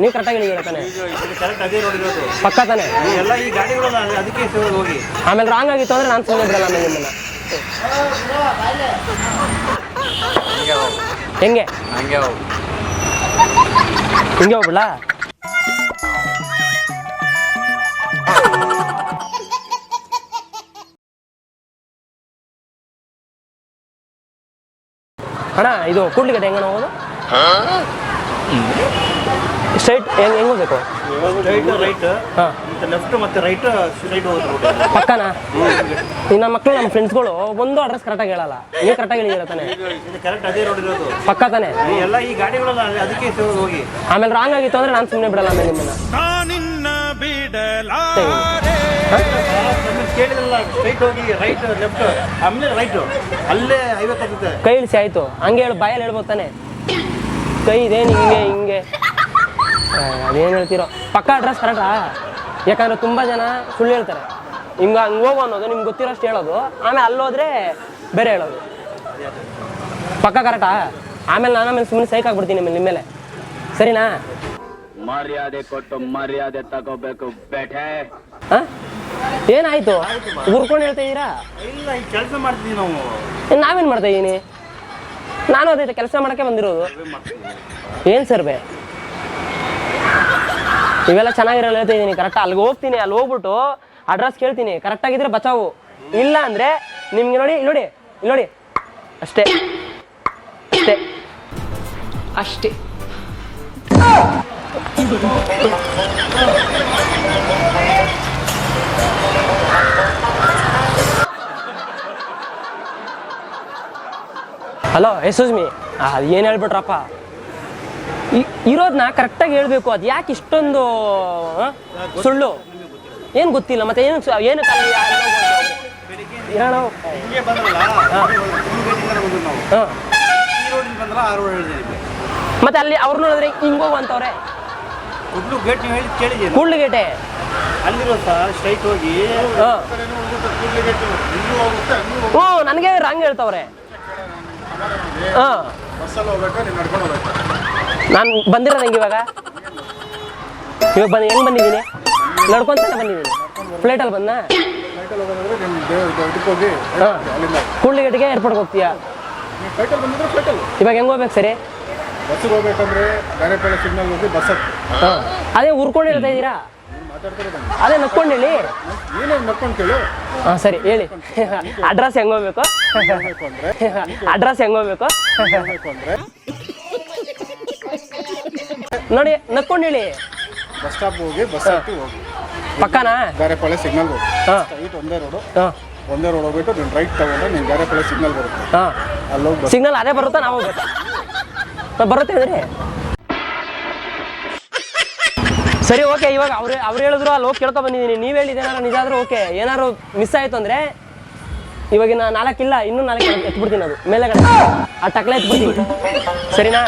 ನೀವು ಕರೆಕ್ಟಾಗಿ ಹೇಳಿದ್ದೀರ ತಾನೆ? ಕರೆಕ್ಟ್ ಅದೇ ರೋಡ್ ಇರೋದು ಪಕ್ಕ ತಾನೆ? ಎಲ್ಲ ಈ ಅದಕ್ಕೆ ಹೋಗಿ. ಆಮೇಲೆ ರಾಂಗ್ ಆಗಿತ್ತು ಅಂದ್ರೆ ನಾನು ಸುಮ್ಮನೆ ಬಿಡಲ್ಲ ಆಮೇಲೆ ನಿಮ್ಮನ್ನ. ಹೆಂಗೆ ಹಂಗೆ. ಹೋಗಿ? ಹಿಂಗೆ ಹೋಗ್ಬಿಡ್ಲಾ? ಅಣ್ಣ ಇದು ಕೂಡ್ಲಿಗಟ್ಟೆ ಹೆಂಗಣ್ಣ ಹೋಗೋದು? ಸ್ಟ್ರೈಟ್ ಹೆಂಗೆ ಹೆಂಗೆ ಹೋಗ್ಬೇಕು? ರೈಟ್ ರೈಟ್ ಹಾಂ. ಮತ್ತೆ ಲೆಫ್ಟ್ ಮತ್ತೆ ರೈಟ್ ಸ್ಟ್ರೈಟ್ ಹೋಗೋದು ರೋಡ್ ಪಕ್ಕನಾ? ಈ ನಮ್ಮ ಮಕ್ಕಳು ನಮ್ಮ ಫ್ರೆಂಡ್ಸ್ಗಳು ಒಂದು ಅಡ್ರೆಸ್ ಕರೆಕ್ಟಾಗಿ ಹೇಳಲ್ಲ. ನೀವು ಕರೆಕ್ಟಾಗಿ ಹೇಳಿದ್ದೀರ ತಾನೆ? ಇದು ಕರೆಕ್ಟ್ ಅದೇ ರೋಡ್ ಇರೋದು. ಪಕ್ಕ ತಾನೆ? ಎಲ್ಲ ಈ ಗಾಡಿಗಳಲ್ಲ ಅದಕ್ಕೆ ಹೋಗಿ. ಆಮೇಲೆ ರಾಂಗ್ ಆಗಿತ್ತು ಅಂದ್ರೆ ನಾನು ಸುಮ್ಮನೆ ಬಿಡಲ್ಲ ಆಮೇಲೆ ನಿಮ್ಮನ್ನ. ನಾನಿನ್ನ ಬಿಡಲಾರೆ. ನಮ್ಮನ್ನ ಕೇಳಿದ್ರಲ್ಲ ಸ್ಟ್ರೈಟ್ ಹೋಗಿ ರೈಟ್ ಲೆಫ್ಟ್ ಆಮೇಲೆ ರೈಟ್ ಅಲ್ಲೇ ಕೈ ಇಳಿಸಿ ಆಯ್ತು. ಹಂಗೆ ಹೇಳು ಬಾಯಲ್ಲಿ ಹೇಳ್ಬೋದು ತಾನೆ. ಕೈ ಇದೆ ಹಿಂಗೆ ಹಿಂಗೆ. ಅದೇನು ಹೇಳ್ತೀರೋ? ಪಕ್ಕ ಅಡ್ರೆಸ್ ಕರೆಕ್ಟಾ ಯಾಕಂದ್ರೆ ತುಂಬ ಜನ ಸುಳ್ಳು ಹೇಳ್ತಾರೆ. ಹಿಂಗೆ ಹಂಗೆ ಹೋಗು ಅನ್ನೋದು ನಿಮ್ಗೆ ಗೊತ್ತಿರೋಷ್ಟು ಹೇಳೋದು. ಆಮೇಲೆ ಅಲ್ಲೋದ್ರೆ ಬೇರೆ ಹೇಳೋದು. ಪಕ್ಕ ಕರೆಕ್ಟಾ ಆಮೇಲೆ ನಾನು ಆಮೇಲೆ ಸುಮ್ಮನೆ ಸೈಕ್ ಆಗ್ಬಿಡ್ತೀನಿ ನಿಮ್ಮ ನಿಮ್ಮ ಮೇಲೆ. ಸರಿನಾ? ಮರ್ಯಾದೆ ಕೊಟ್ಟು ಮರ್ಯಾದೆ ತಗೋಬೇಕು ಬೇಟೆ. ಹಾಂ ಏನಾಯ್ತು? ಗುರ್ಕೊಂಡು ಹೇಳ್ತಾ ಇದ್ದೀರಾ? ಇಲ್ಲ ಈ ಕೆಲಸ ಮಾಡ್ತೀವಿ ನಾವು. ನಾವೇನು ಮಾಡ್ತಾ ಇದ್ದೀನಿ ನಾನು ಅದೇ ಕೆಲಸ ಮಾಡಕ್ಕೆ ಬಂದಿರೋದು. ಏನು ಸರ್ವೆ? ಇವೆಲ್ಲ ಚೆನ್ನಾಗಿರಲ್ಲ ಹೇಳ್ತಾ ಇದ್ದೀನಿ ಕರೆಕ್ಟ್ ಅಲ್ಲಿಗೆ ಹೋಗ್ತೀನಿ, ಅಲ್ಲಿ ಹೋಗ್ಬಿಟ್ಟು ಅಡ್ರೆಸ್ ಕೇಳ್ತೀನಿ. ಕರೆಕ್ಟಾಗಿದ್ರೆ ಬಚಾವು. ಇಲ್ಲ ಅಂದರೆ ನಿಮ್ಗೆ ನೋಡಿ ನೋಡಿ ನೋಡಿ. ಅಷ್ಟೇ. ಅಷ್ಟೇ. ಅಷ್ಟೇ. ಹಲೋ ಎಸ್ ಮೀ ಅದು ಏನು ಹೇಳ್ಬಿಟ್ರಪ್ಪ? ಇ- ಇರೋದ್ನ ಕರೆಕ್ಟಾಗಿ ಹೇಳಬೇಕು. ಅದು ಯಾಕೆ ಇಷ್ಟೊಂದು ಸುಳ್ಳು? ಏನು ಗೊತ್ತಿಲ್ಲ ಮತ್ತೆ ಏನು ಏನು ಹಿಂಗೆ ನಾವು. ಮತ್ತೆ ಅಲ್ಲಿ ಅವ್ರು ನೋಡಿದ್ರೆ ಹಿಂಗ್ ಹೋಗು ಅಂತವ್ರೆ. ಒಬ್ರು ಗೇಟ್ ನೀವು ಹೇಳಿ ಕೇಳಿದ್ದೀನಿ. ಕೂಡ್ಲಿಗೇಟೆ. ಅಲ್ಲಿರೋ ಸರ್ ಸ್ಟ್ರೈಟ್ ಹೋಗಿ ಹಾಂ. ಹ್ಞೂ ನನಗೆ ರಾಂಗ್ ಹೇಳ್ತವ್ರೆ. ಹಾಂ. ನಾನು ಬಂದಿರ ನಂಗೆ ಇವಾಗ. ಇವಾಗ ಬಂದು ಹೆಂಗೆ ಬಂದಿದ್ದೀನಿ? ನಡ್ಕೊಂತಾನೆ ಬಂದಿದ್ದೀನಿ. ಫ್ಲೈಟಲ್ಲಿ ಬಂದ ಹಾಂ ಏರ್ಪೋರ್ಟ್ ಹೋಗ್ತೀಯಾ? ಇವಾಗ ಹೆಂಗ್ ಹೋಗ್ಬೇಕು ಸರಿ? ಹಾಂ. ಅದೇ ಉರ್ಕೊಂಡು ಹೇಳ್ತಾ ಇದ್ದೀರಾ? ಅದೇ ನಕ್ಕೊಂಡು ಹೇಳಿ ಹಾಂ, ಸರಿ, ಹೇಳಿ. ಅಡ್ರೆಸ್ ಹೆಂಗ್ ಹೋಗ್ಬೇಕು? ಅಡ್ರೆಸ್ ಹೆಂಗ್ ಹೋಗ್ಬೇಕು? ನೋಡಿ ನಕ್ಕೊಂಡು ಹೇಳಿ. ಬಸ್ ಸ್ಟಾಪ್ ಹೋಗಿ ಬಸ್ ಹತ್ತಿ ಹೋಗಿ. ಪಕ್ಕನಾ? ಗಾರೆಪಾಳೆ ಸಿಗ್ನಲ್ ಹೋಗಿ ಹಾಂ. ಸ್ಟ್ರೈಟ್ ಒಂದೇ ರೋಡು ಹಾಂ. ಒಂದೇ ರೋಡ್ ಹೋಗ್ಬಿಟ್ಟು ನೀನು ರೈಟ್ ತಗೊಂಡ್ರೆ ನೀನು ಗಾರೆಪಾಳೆ ಸಿಗ್ನಲ್ ಬರುತ್ತೆ. ಹಾಂ. ಅಲ್ಲಿ ಹೋಗಿ ಬಸ್ ಸಿಗ್ನಲ್ ಅದೇ ಬರುತ್ತಾ ನಾವು? ಬರುತ್ತೆ ಅಂದ್ರೆ. ಸರಿ ಓಕೆ ಇವಾಗ ಅವ್ರು ಅವ್ರು ಹೇಳಿದ್ರು ಅಲ್ಲಿ ಹೋಗಿ ಕೇಳ್ಕೊ ಬಂದಿದ್ದೀನಿ. ನೀವು ಹೇಳಿದ್ದೇನಾರು ನಿಜ ಆದರೂ ಓಕೆ ಏನಾದ್ರು ಮಿಸ್ ಆಯ್ತು ಅಂದ್ರೆ ಇವಾಗಿನ ನಾಲ್ಕಿಲ್ಲ ಇನ್ನೂ ನಾಲ್ಕು ಎತ್ಬಿಡ್ತೀನಿ ಅದು. ಮೇಲೆಗಡೆ. ಆ ಟಕ್ಲೆ ಎತ್ಬಿಡ್ತೀನಿ. ಸರಿನಾ?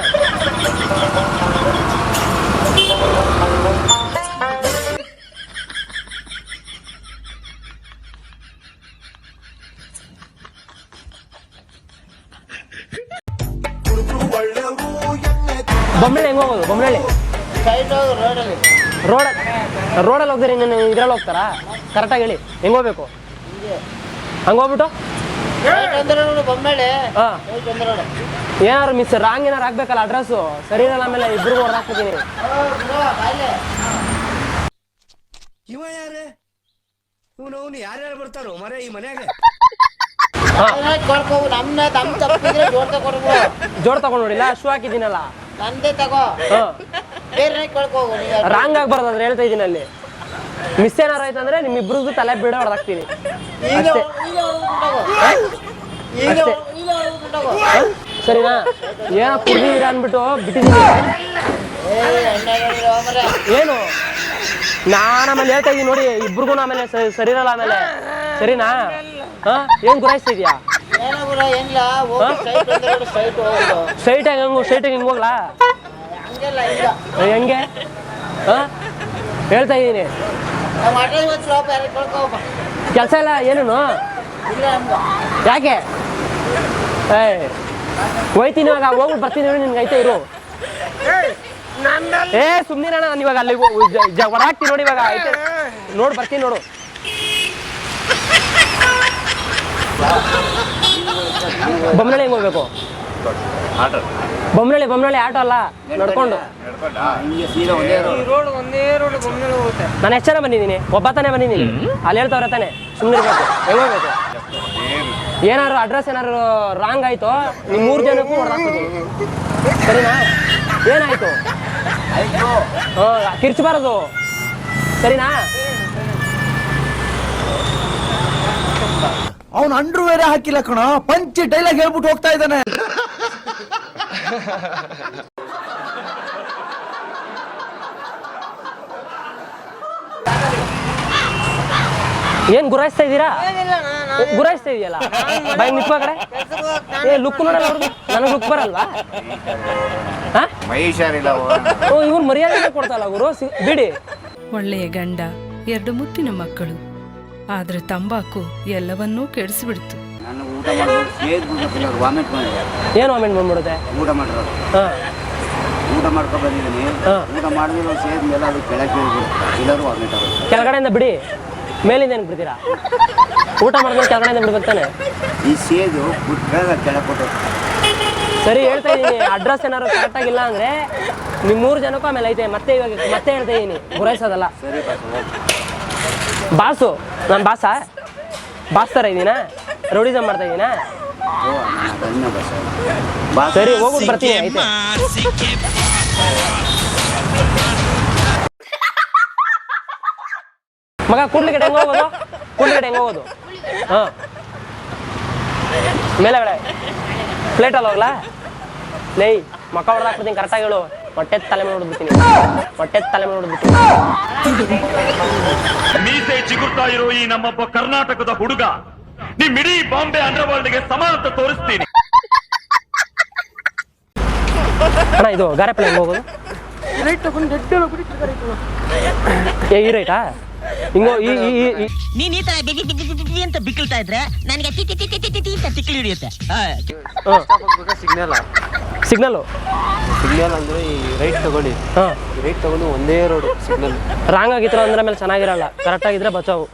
ಬೊಮ್ಮಳ್ಳಿ ಹೆಂಗ್ ಹೋಗೋದು? ಬೊಮ್ಮಳ್ಳಿ? ರೋಡ್ ರೋಡಲ್ಲಿ ಹೋಗ್ತಾರೆ ಇನ್ನು ಇದ್ರಲ್ಲಿ ಹೋಗ್ತಾರಾ? ಕರೆಕ್ಟಾಗಿ ಹೇಳಿ. ಹೆಂಗ್ ಹೋಗ್ಬೇಕು? ಹಂಗೆ ಹೋಗ್ಬಿಟ್ಟು? ಬೊಮ್ಮಳೆ ಹಾಂ. ಏನಾರು ಮಿಸ್ ರಾಂಗ್ ಏನಾರು ಆಗ್ಬೇಕಲ್ಲ ಅಡ್ರೆಸ್ಸು ಸರಿ ಇರಲ್ಲ ಆಮೇಲೆ ಇಬ್ರು ಹೊಡೆದಾಕ್ಬಿಡ್ತೀನಿ ಇವ ಯಾರೇ? ಇವನು ಅವನು ಯಾರ್ಯಾರು ಬರ್ತಾರೋ? ಮರೆ ಈ ಮನ್ಯಾಗ. ಕೊಡ್ಕೋ ನಮ್ನ ತಮ್ಮ ತಪ್ಪಿದ್ರೆ ಜೋಡ್ ತಗೊಂಡು ಜೋಡ್ ತಗೊಂಡ್ ನೋಡಿಲ್ಲ ಶೂ ಹಾಕಿದ್ದೀನಲ್ಲ. ನಂದೇ ತಗೋ. ಹಾಂ. ಬೇರೆ ಕೊಡ್ಕೋ ರಾಂಗ್ ಆಗ್ಬಾರ್ದು ಅಂದ್ರೆ ಹೇಳ್ತಾ ಇದ್ದೀನಿ ಅಲ್ಲಿ. ಮಿಸ್ ಏನಾರು ಆಯ್ತು ಅಂದ್ರೆ ನಿಮ್ಮಿಬ್ರಿಗೂ ತಲೆ ಬಿಡ ಹೊಡೆದಾಕ್ತೀನಿ ಈಗ ಅಷ್ಟೇ. ಸರಿನಾ? ಏನ ಕುಡಿದಿರ ಅಂದ್ಬಿಟ್ಟು ಬಿಟ್ಟಿದ್ದೀನಿ. ಏನು? ನಾನು ಆಮೇಲೆ ಹೇಳ್ತಾ ಇದ್ದೀನಿ ನೋಡಿ, ಇಬ್ರಿಗೂ ಆಮೇಲೆ ಸರಿ ಇರಲ್ಲ ಆಮೇಲೆ. ಸರಿನಾ? ಹಾ? ಏನ್ ಗುರಾಯಿಸ್ತಿದ್ಯಾ? ಸೈಟ್ ಹೆಂಗು ಸೈಟ್ ಹೋಗಿ ಹೋಗ್ಲಾ? ಹೆಂಗೆ? ಹೇಳ್ತಾ ಇದ್ದೀನಿ. ಕೆಲಸ ಇಲ್ಲ ಏನು ಯಾಕೆ? ಏ ಹೋಯ್ತೀನಿ ಇವಾಗ ಹೋಗ್ಬಿಟ್ಟು ಬರ್ತೀನಿ ನೋಡಿ ನಿನ್ಗೆ ಐತೆ ಇರು. ಏ ಸುಮ್ಮನೆ ನಾನು ಇವಾಗ ಅಲ್ಲಿ ಹೊರಾಕ್ತಿ ನೋಡಿ ಇವಾಗ ಐತೆ. ನೋಡಿ ಬರ್ತೀನಿ ನೋಡು. ಬೊಮ್ಮನಳ್ಳಿ ಹೆಂಗ್ ಹೋಗ್ಬೇಕು? ಬೊಮ್ಮನಳ್ಳಿ ಬೊಮ್ಮನಳ್ಳಿ ಆಟೋ ಅಲ್ಲ? ನಡ್ಕೊಂಡು. ನಾನು ಎಷ್ಟು ಜನ ಬಂದಿದ್ದೀನಿ? ಒಬ್ಬ ತಾನೇ ಬಂದಿದ್ದೀನಿ ಅಲ್ಲಿ ಹೇಳ್ತಾವ್ರೆ ತಾನೆ. ಸುಮ್ಮನೆ ಇರ್ಬೇಕು ಹೆಂಗ್ ಹೋಗ್ಬೇಕು? ಏನಾದ್ರು ಅಡ್ರೆಸ್ ಏನಾದ್ರು ರಾಂಗ್ ಆಯ್ತು ನಿಮ್ಮ ಮೂರು ಜನಕ್ಕೂ ಸರಿನಾ? ಏನಾಯ್ತು? ಹಾಂ, ಕಿರ್ಚಬಾರದು. ಸರಿನಾ? ಅವನು ಅಂಡ್ರ ಹಾಕಿಲ್ಲ ಕಣ, ಪಂಚಿ ಡೈಲಾಗ್ ಹೇಳ್ಬಿಟ್ಟು ಹೋಗ್ತಾ ಇದ್ದಾನೆ. ಏನ್ ಗುರಾಯಿಸ್ತಾ ಇದ್ದೀರಾ ಗುರಾಯಿಸ್ತಾ ಇದೆಯಲ್ಲ? ಬಾಯ್ ನಿಪ್ಪ ಕಡೆ ಏ ಲುಕ್ ನೋಡಲ್ಲ ಅವ್ರಿಗೆ ನನಗೆ ಲುಕ್ ಬರಲ್ವಾ? ಹಾ? ಓ ಇವ್ರು ಮರ್ಯಾದೆ ಕೊಡ್ತಾಲ ಗುರು? ಬಿಡಿ. ಒಳ್ಳೆಯ ಗಂಡ ಎರಡು ಮುತ್ತಿನ ಮಕ್ಕಳು. ಆದ್ರೆ ತಂಬಾಕು ಎಲ್ಲವನ್ನೂ ಕೆಡಿಸಿಬಿಡ್ತು. ವಾಮಿಟ್ ಏನು ಅಮೆಂಟ್ ಬಂದ್ಬಿಡುತ್ತೆ? ಊಟ ಮಾಡಿರೋದು. ಹಾ. ಊಟ ಮಾಡ್ಕೊ ಬಂದಿದ್ದೀನಿ. ಹಾ. ಊಟ ಮಾಡಿದ್ರೆ ಸೇದ್ ಮೇಲೆ ಅದು ಕೆಳಗೆ. ಎಲ್ಲರೂ ವಾಮಿಟ್ ಕೆಳಗಡೆಯಿಂದ ಬಿಡಿ. ಮೇಲಿಂದ ಏನು ಬಿಡ್ತೀರಾ? ಊಟ ಮಾಡಿದ್ರೆ ಕೆಳಗಡೆ ಬಿಡ್ಬೇಕು ತಾನೆ? ಈ ಸೇದು ಸರಿ ಹೇಳ್ತಾ ಇದ್ದೀನಿ ಅಡ್ರೆಸ್ ಏನಾದ್ರು ಕರೆಕ್ಟ್ ಆಗಿಲ್ಲ ಅಂದ್ರೆ ನಿಮ್ ಮೂರು ಜನಕ್ಕೂ ಆಮೇಲೆ ಐತೆ ಮತ್ತೆ ಇವಾಗ ಮತ್ತೆ ಹೇಳ್ತಾ ಇದ್ದೀನಿ ಗುರಾಯಿಸೋದಲ್ಲ. ಸರಿ ಬಾಸು ನಾನು ಬಾಸಾ? ಬಾಸ್ ಥರ ಇದ್ದೀನಾ ರೌಡಿಸಮ್ ಮಾಡ್ತಾ ಇದ್ದೀನಾ ಸರಿ ಹೋಗ್ಬಿಟ್ಟು ಬರ್ತೀನಿ ಐತೆ ಮಗ ಕೂಡ್ಲಿಗಡೆ ಹೆಂಗ್ ಹೋಗೋದು? ಕೂಡ್ಲಿಗಡೆ ಹೆಂಗ್ ಹೋಗೋದು? ಹಾ. ಮೇಲೆಗಡೆ. ಪ್ಲೇಟಲ್ಲಿ ಹೋಗ್ಲಾ? ಲೈ ಮಕ್ಕ ಹೊಡೆದು ಹಾಕ್ಬಿಡ್ತೀನಿ ಕರೆಕ್ಟಾಗಿ ಹೇಳು. ಹೊಟ್ಟೆ ತಲೆ ಮೇಲೆ ಹೊಡೆದ್ಬಿಡ್ತೀನಿ. ಹೊಟ್ಟೆ ತಲೆ ಮೇಲೆ ಹೊಡೆದ್ಬಿಡ್ತೀನಿ. ಮೀಸೆ ಚಿಗುರ್ತಾ ಇರೋ ಈ ನಮ್ಮೊಬ್ಬ ಕರ್ನಾಟಕದ ಹುಡುಗ. ನಿಮ್ ಇಡೀ ಬಾಂಬೆ ಅಂಡರ್ವರ್ಲ್ಡ್ಗೆ ಸಮಾನತೆ ತೋರಿಸ್ತೀನಿ. ಅಣ್ಣ ಇದು ಗಾರೆ ಪ್ಲೇ ಹೋಗೋದು? ಏ ಈ ರೈಟಾ ಹಿಂಗೋ ಈ ನೀನ್ ಈ ತರ ಬಿಗಿ ಬಿಗಿ ಬಿಗಿ ಬಿಗಿ ಅಂತ ಬಿಕ್ಕಿಳ್ತಾ ಇದ್ರೆ ನನಗೆ ಟಿ ಟಿ ಟಿ ಟಿ ಟಿ ಟಿ ಅಂತ ತಿಕ್ಲಿ ಹಿಡಿಯುತ್ತೆ ಸಿಗ್ನಲ್. ಸಿಗ್ನಲ್ ಸಿಗ್ನಲ್ ಅಂದ್ರೆ ಈ ರೈಟ್ ತಗೊಳ್ಳಿ. ಹಾಂ. ರೈಟ್ ತಗೊಂಡು ಒಂದೇ ರೋಡ್ ಸಿಗ್ನಲ್. ರಾಂಗ್ ಆಗಿತ್ತು ಅಂದ್ರೆ ಮೇಲೆ ಚೆನ್ನಾಗಿರಲ್ಲ. ಕರೆಕ್ಟ್ ಆಗಿದ್ರೆ ಬಚಾವು.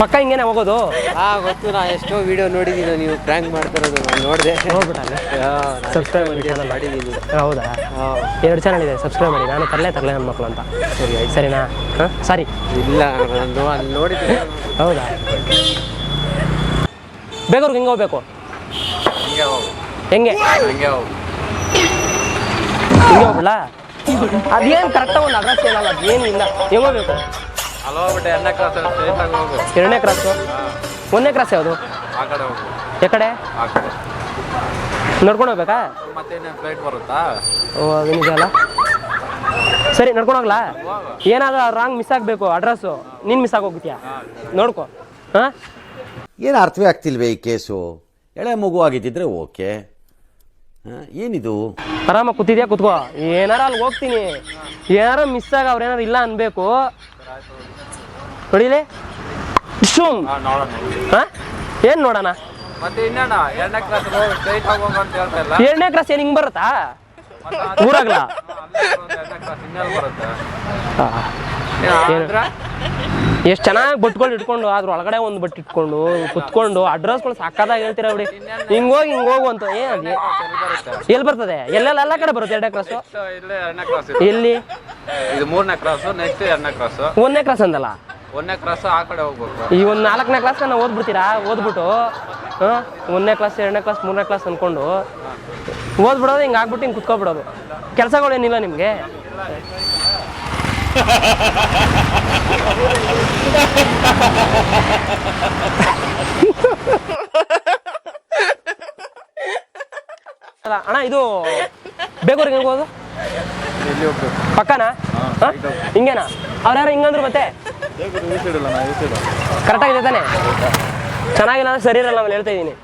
ಪಕ್ಕ ಹಿಂಗೇನೆ ಹೋಗೋದು? ಆ ಗೊತ್ತು ನಾ ಎಷ್ಟೋ ವಿಡಿಯೋ ನೋಡಿದ್ದೀನಿ ನೀವು ಪ್ರ್ಯಾಂಕ್ ಮಾಡ್ತಿರೋದು ನಾನು ನೋಡಿದೆ. ನೋಡ್ಬಿಟ್ಟಲ್ಲ ಸಬ್ಸ್ಕ್ರೈಬ್ ಮಾಡಿ ಮಾಡಿದ್ದೀನಿ ಹೌದಾ? ಎರಡು ಚಾನಲ್ ಇದೆ ಸಬ್ಸ್ಕ್ರೈಬ್ ಮಾಡಿ. ನಾನು ತರಲೇ ತರಲೇ ನನ್ನ ಮಕ್ಕಳು ಅಂತ. ಸರಿ ಆಯ್ತು. ಸರಿನಾ? ಹಾಂ ಸಾರಿ. ಇಲ್ಲ ನಾನು ಅಲ್ಲಿ ನೋಡಿದ್ದೀನಿ. ಹೌದಾ? ಬೇಗವ್ರಿಗೆ ಹಿಂಗೆ ಹೋಗ್ಬೇಕು? ಹೆಂಗೆ ಹಂಗೆ. ಹೋಗು? ಹಿಂಗೆ ಹೋಗ್ಬಿಡ್ಲಾ? ಅದೇನು ಕರೆಕ್ಟಾಗಿ ಒಂದು ಅಡ್ರೆಸ್ ಏನಲ್ಲ ಅದೇನು ಇಲ್ಲ ಹೆಂಗೆ ಹೋಗ್ಬೇಕು? ಎರಡನೇ ಕ್ರಾಸ್ ಒಂದನೇ ಕ್ರಾಸ್ ಯಾವುದು? ಎಕಡೆ ಕಡೆ ಹೋಗು. ಯಾಕಡೆ ಆ ಕಡೆ. ನಡ್ಕೊಂಡು ಹೋಗ್ಬೇಕಾ? ಮತ್ತೇನು ಫ್ಲೈಟ್ ಬರುತ್ತಾ? ಓ ಅದು ನಿಜ ಅಲ್ಲ? ಸರಿ ನಡ್ಕೊಂಡು ಹೋಗ್ಲಾ? ಏನಾದ್ರೂ ರಾಂಗ್ ಮಿಸ್ ಆಗಬೇಕು ಅಡ್ರೆಸ್ಸು ನೀನು ಮಿಸ್ ಆಗೋಗ್ತೀಯಾ ನೋಡ್ಕೊ. ಹಾಂ? ಏನು ಅರ್ಥವೇ ಆಗ್ತಿಲ್ವೇ ಈ ಕೇಸು? ಎಳೆ ಮಗು ಆಗಿದ್ದಿದ್ರೆ ಓಕೆ. ಹಾಂ ಏನಿದು? ಆರಾಮಾಗಿ ಕೂತಿದ್ಯಾ? ಕೂತ್ಕೋ. ಏನಾರ ಅಲ್ಲಿ ಹೋಗ್ತೀನಿ. ಏನಾರ ಮಿಸ್ ಆಗ ಅವ್ರು ಏನಾರು ಇಲ್ಲ ಅನ್ಬೇಕು. ನೋಡಿಲಿ? ಶೂಮ್ ಏನ್ ಹಾಂ? ಏನು ನೋಡೋಣ? ಎರಡನೇ ಕ್ಲಾಸ್ ಕ್ರಾಸ್ ಏನು ಹಿಂಗೆ ಬರುತ್ತಾ? ಊರಾಗ್ಲ? ಎಷ್ಟು ಚೆನ್ನಾಗಿ ಬಟ್ಗಳು ಇಟ್ಕೊಂಡು ಅದ್ರ ಒಳಗಡೆ ಒಂದು ಬಟ್ ಇಟ್ಕೊಂಡು ಕುತ್ಕೊಂಡು ಅಡ್ರೆಸ್ಗಳು ಸಾಕಾದಾಗ ಹೇಳ್ತೀರಾ ಬಿಡಿ? ಹಿಂಗ್ ಹೋಗಿ ಹಿಂಗ್ ಹೋಗು ಅಂತ ಏನ್ ಎಲ್ಲಿ ಬರ್ತದೆ? ಎಲ್ಲೆಲ್ಲ ಎಲ್ಲ ಕಡೆ ಬರುತ್ತೆ ಎರಡನೇ ಕ್ರಾಸ್ ಎಲ್ಲಿ? ಇದು ಮೂರನೇ ಕ್ರಾಸ್ ನೆಕ್ಸ್ಟ್ ಎರಡನೇ ಕ್ರಾಸ್ ಒಂದನೇ ಕ್ರಾಸ್ ಅಂದಲ್ಲ? ಒಂದನೇ ಕ್ಲಾಸ್ ಆ ಕಡೆ ಹೋಗ್ಬೇಕು. ಈ ಒಂದು ನಾಲ್ಕನೇ ಕ್ಲಾಸ್ ನಾವು ಓದ್ಬಿಡ್ತೀರಾ? ಓದ್ಬಿಟ್ಟು ಹಾಂ ಒಂದನೇ ಕ್ಲಾಸ್ ಎರಡನೇ ಕ್ಲಾಸ್ ಮೂರನೇ ಕ್ಲಾಸ್ ಅಂದ್ಕೊಂಡು ಓದ್ಬಿಡೋದು ಹಿಂಗೆ ಆಗ್ಬಿಟ್ಟು ಹಿಂಗೆ ಕುತ್ಕೊಬಿಡೋದು. ಕೆಲಸಗಳೇನಿಲ್ಲ ನಿಮಗೆ? ಅಲ್ಲ, ಅಣ್ಣ ಇದು ಬೇಗೂರಿಗೆ ಹೆಂಗೆ ಹೋಗೋದು ಪಕ್ಕನಾ ಹಿಂಗೇನಾ? ಅವ್ರು ಯಾರು ಹಿಂಗಂದ್ರು ಮತ್ತೆ? ಕರೆಕ್ಟಾಗಿದೆ ತಾನೆ? ಚೆನ್ನಾಗಿಲ್ಲ ಅಂದ್ರೆ ಸರಿ ಇರಲ್ಲ ಆಮೇಲೆ ಹೇಳ್ತಾ ಇದ್ದೀನಿ.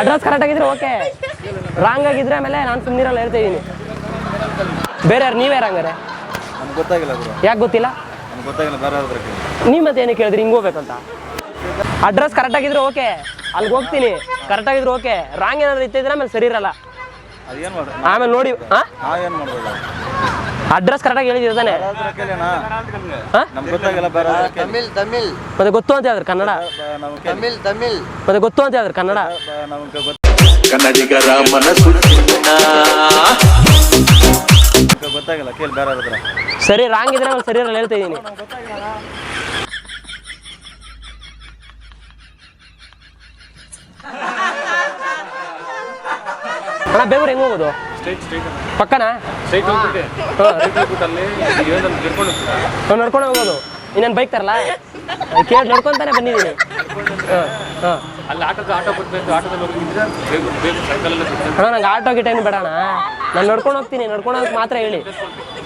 ಅಡ್ರೆಸ್ ಕರೆಕ್ಟ್ ಆಗಿದ್ರೆ ಓಕೆ. ರಾಂಗ್ ಆಗಿದ್ರೆ ಆಮೇಲೆ ನಾನು ಸುಮ್ಮನಿರಲ್ಲ ಹೇಳ್ತಾ ಇದ್ದೀನಿ. ಬೇರೆ ಯಾರು ನೀವೇ ನಮ್ಗೆ ಗೊತ್ತಾಗಿಲ್ಲ ಗುರು. ಯಾಕೆ ಗೊತ್ತಿಲ್ಲ? ನಮ್ಗೆ ಗೊತ್ತಾಗಿಲ್ಲ ಬೇರೆ ಯಾವ್ದ್ರ ನೀವು ಮತ್ತೆ ಏನಕ್ಕೆ ಹೇಳಿದ್ರಿ ಹಿಂಗೆ ಹೋಗ್ಬೇಕಂತ? ಅಡ್ರೆಸ್ ಕರೆಕ್ಟ್ ಆಗಿದ್ರೆ ಓಕೆ ಅಲ್ಲಿಗೆ ಹೋಗ್ತೀನಿ. ಕರೆಕ್ಟ್ ಆಗಿದ್ರೆ ಓಕೆ ರಾಂಗ್ ಏನಾದ್ರು ಇತ್ತಿದ್ರೆ ಆಮೇಲೆ ಸರಿ ಇರಲ್ಲ. ಅದೇನ್ ಮಾಡೋದು ಆಮೇಲೆ ನೋಡಿ ಆ? ಮಾಡ್ಬೋದು ಅಡ್ರೆಸ್ ಕರೆಕ್ಟಾಗಿ ಹೇಳಿದ್ರೆ ತಾನೆ? ಹಾ? ನಮ್ಗೆ ಗೊತ್ತಾಗಲ್ಲ ಬೇರೆ ತಮಿಳ್ ತಮಿಳ್. ಮತ್ತೆ ಗೊತ್ತು ಅಂತ ಹೇಳಿದ್ರೆ ಕನ್ನಡ? ನಮ್ಗೆ ತಮಿಳ್ ತಮಿಳ್. ಮತ್ತೆ ಗೊತ್ತು ಅಂತ ಹೇಳಿದ್ರೆ ಕನ್ನಡ? ನಮ್ಗೆ ಕನ್ನಡಿಗರ ಮನಸ್ಸು ಗೊತ್ತಾಗಲ್ಲ ಕೇಳಿ ಬೇರೆ ಹತ್ರ ಸರಿ ರಾಂಗ್ ಇದ್ರೆ ನಾನು ಸರಿ ಇರಲ್ಲ ಹೇಳ್ತಾ ಇದ್ದೀನಿ. ಅಣ್ಣ ಬೇಗೂರು ಹೆಂಗ್ ಹೋಗೋದು? ಪಕ್ಕನಾ? ನಡ್ಕೊಂಡು ಹೋಗೋದು. ಇನ್ನೇನು ಬೈಕ್ ತರಲ್ಲ ಕೇಳಿ ನೋಡ್ಕೊಂತಾನೆ ಬಂದಿದ್ದೀನಿ. ಹಾಂ ಹಾಂ. ಅಲ್ಲಿ ಆಟೋದ ಆಟೋ ಬರ್ಬೇಕು ಆಟೋದಲ್ಲಿ ಹೋಗಿದ್ರೆ ಬೇಕು ಬೇಕು ಸೈಕಲ್ ಅಣ್ಣ ನಂಗೆ ಆಟೋ ಗಿಟ ಏನು ಬೇಡ ನಾನು ನಡ್ಕೊಂಡು ಹೋಗ್ತೀನಿ ನಡ್ಕೊಂಡು ಹೋಗಕ್ಕೆ ಮಾತ್ರ ಹೇಳಿ.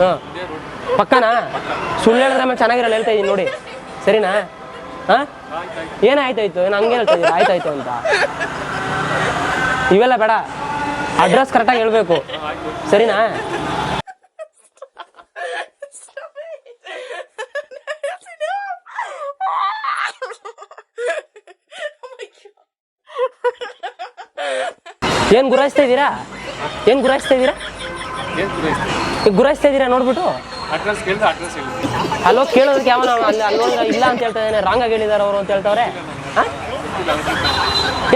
ಹಾಂ. ಪಕ್ಕನಾ? ಸುಳ್ಳು ಹೇಳಿದ್ರೆ ಆಮೇಲೆ ಚೆನ್ನಾಗಿರಲ್ಲ ಹೇಳ್ತಾ ಇದ್ದೀನಿ ನೋಡಿ. ಸರಿನಾ? ಹಾಂ? ಏನಾಯ್ತಾಯ್ತು ಏನು ಹಂಗೆ ಹೇಳ್ತಾ ಇದ್ದೀರಾ ಆಯ್ತಾಯ್ತು ಅಂತ. ಇವೆಲ್ಲ ಬೇಡ. ಅಡ್ರೆಸ್ ಕರೆಕ್ಟಾಗಿ ಹೇಳಬೇಕು. ಸರಿನಾ? ಏನ್ ಗುರಾಯಿಸ್ತಾ ಇದ್ದೀರಾ? ಏನ್ ಗುರಾಯಿಸ್ತಾ ಇದ್ದೀರಾ? ಗುರಾಯಿಸ್ತಾ ಇದ್ದೀರಾ ನೋಡ್ಬಿಟ್ಟು? ಹಲೋ ಕೇಳೋದಕ್ಕೆ ಯಾವ ಅಲ್ಲಿ ಇಲ್ಲ ಅಂತ ಹೇಳ್ತಾ ಇದ್ದಾನೆ. ರಾಂಗ್ ಆಗಿ ಹೇಳಿದಾರೆ ಅವರು ಅಂತ ಹೇಳ್ತಾವ್ರೆ?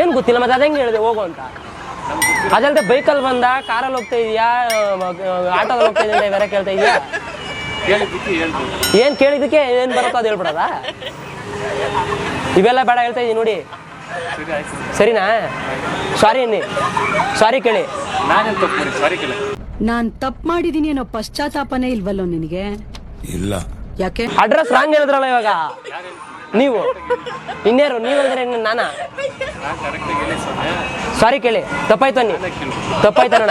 ಏನ್ ಗೊತ್ತಿಲ್ಲ, ಮತ್ತೆ ಅದಂಗೆ ಹೇಳಿದೆ, ಹೋಗು ಅಂತ. ಅದಲ್ಲದೆ ಬೈಕಲ್ಲಿ ಬಂದ, ಕಾರಲ್ಲಿ ಹೋಗ್ತಾ ಇದೀಯಾ? ಆಟೋದಲ್ಲಿ ಹೋಗ್ತಾ ಇದೆಯಾ ಬೇರೆ ಕೇಳ್ತಾ ಇದೆಯಾ? ಏನು ಕೇಳಿದ್ದಕ್ಕೆ, ಏನ್ ಬರುತ್ತೋ ಅದು ಹೇಳ್ಬಿಡೋದಾ? ಇವೆಲ್ಲ ಬೇಡ ಹೇಳ್ತಾ ಇದೀನಿ, ನೋಡಿ. ಸರಿನಾ? ಸಾರಿ ಅನ್ನಿ. ಸಾರಿ ಕೇಳಿ. ನಾನೇನು ತಪ್ಪು ಮಾಡಿ ಸಾರಿ ಕೇಳಿ. ನಾನ್ ತಪ್ಪು ಮಾಡಿದೀನಿ ಅನ್ನೋ ಪಶ್ಚಾತ್ತಾಪನೇ ಇಲ್ವಲ್ಲೋ ನಿನಗೆ? ಇಲ್ಲ. ಯಾಕೆ? ಅಡ್ರೆಸ್ ರಾಂಗ್ ಹೇಳಿದ್ರಲ್ಲ ಇವಾಗ. ನೀವು. ಇನ್ಯಾರು? ನೀವು ಅಂದ್ರೆ ನಾನಾ? ಸಾರಿ ಕೇಳಿ. ತಪ್ಪಾಯ್ತು ಅನ್ನಿ. ತಪ್ಪಾಯ್ತಣ್ಣ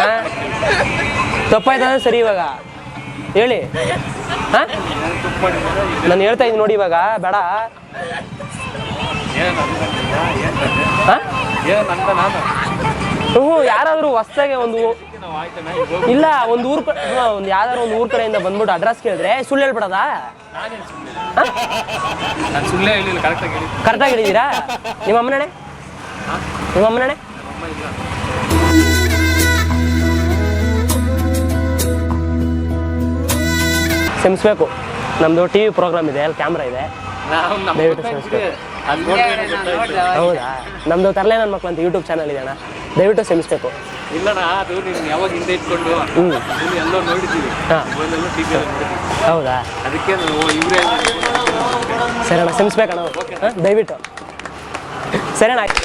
ತಪ್ಪಾಯ್ತಂದ್ರೆ ಸರಿ ಇವಾಗ. ಹೇಳಿ. ಹಾ? ನಾನು ಹೇಳ್ತಾ ಇದ್ದೀನಿ ನೋಡಿ ಇವಾಗ. ಬೇಡ ಏನು ಏನು ಹಾ ಏನು ಅಂತ ನಾನು ಹ್ಞೂ ಯಾರಾದರೂ ಹೊಸ್ದಾಗೆ ಒಂದು ಇಲ್ಲ, ಒಂದು ಊರ್ ಕಡೆ ಒಂದು ಯಾವ್ದಾದ್ರು ಒಂದು ಊರ್ ಕಡೆಯಿಂದ ಬಂದ್ಬಿಟ್ಟು ಅಡ್ರೆಸ್ ಕೇಳಿದ್ರೆ ಸುಳ್ಳು ಹೇಳ್ಬಿಡದ? ಕರೆಕ್ಟಾಗಿ ಹೇಳಿ ಕರೆಕ್ಟಾಗಿ ಹೇಳಿದ್ದೀರಾ? ನಿಮ್ಮ ಅಮ್ಮನಣೆ ನಿಮ್ಮ ಅಮ್ಮನಣೆ ಕ್ಷಮಿಸ್ಬೇಕು. ನಮ್ಮದು ಟಿ ವಿ ಪ್ರೋಗ್ರಾಮ್ ಇದೆ, ಅಲ್ಲಿ ಕ್ಯಾಮ್ರಾ ಇದೆ. ದಯವಿಟ್ಟು. ಹೌದಾ. ನಮ್ಮದು ತರಲೆ ನನ್ನ ಮಕ್ಕಳು ಅಂತ ಯೂಟ್ಯೂಬ್ ಚಾನಲ್ ಇದೆ ಅಣ್ಣ. ದಯವಿಟ್ಟು ಸೆಮಿಸ್ಬೇಕು ಇಲ್ಲಣ್ಣ ಅದು ನೀನು ಯಾವಾಗ ಹಿಂದೆ ಇಟ್ಕೊಂಡು ಹ್ಮ್. ಎಲ್ಲೋ ನೋಡಿದ್ದೀವಿ. ಮೊಬೈಲಲ್ಲೂ ಟಿ ವಿಯಲ್ಲಿ ನೋಡಿದ್ದೀವಿ. ಹೌದಾ? ಅದಕ್ಕೆ ಇವರೇ ಸರಿ ಅಣ್ಣ ಸೆಮಿಸ್ಬೇಕಣ್ಣ ದಯವಿಟ್ಟು. ಸರಿ ಅಣ್ಣ ಆಯ್ತು.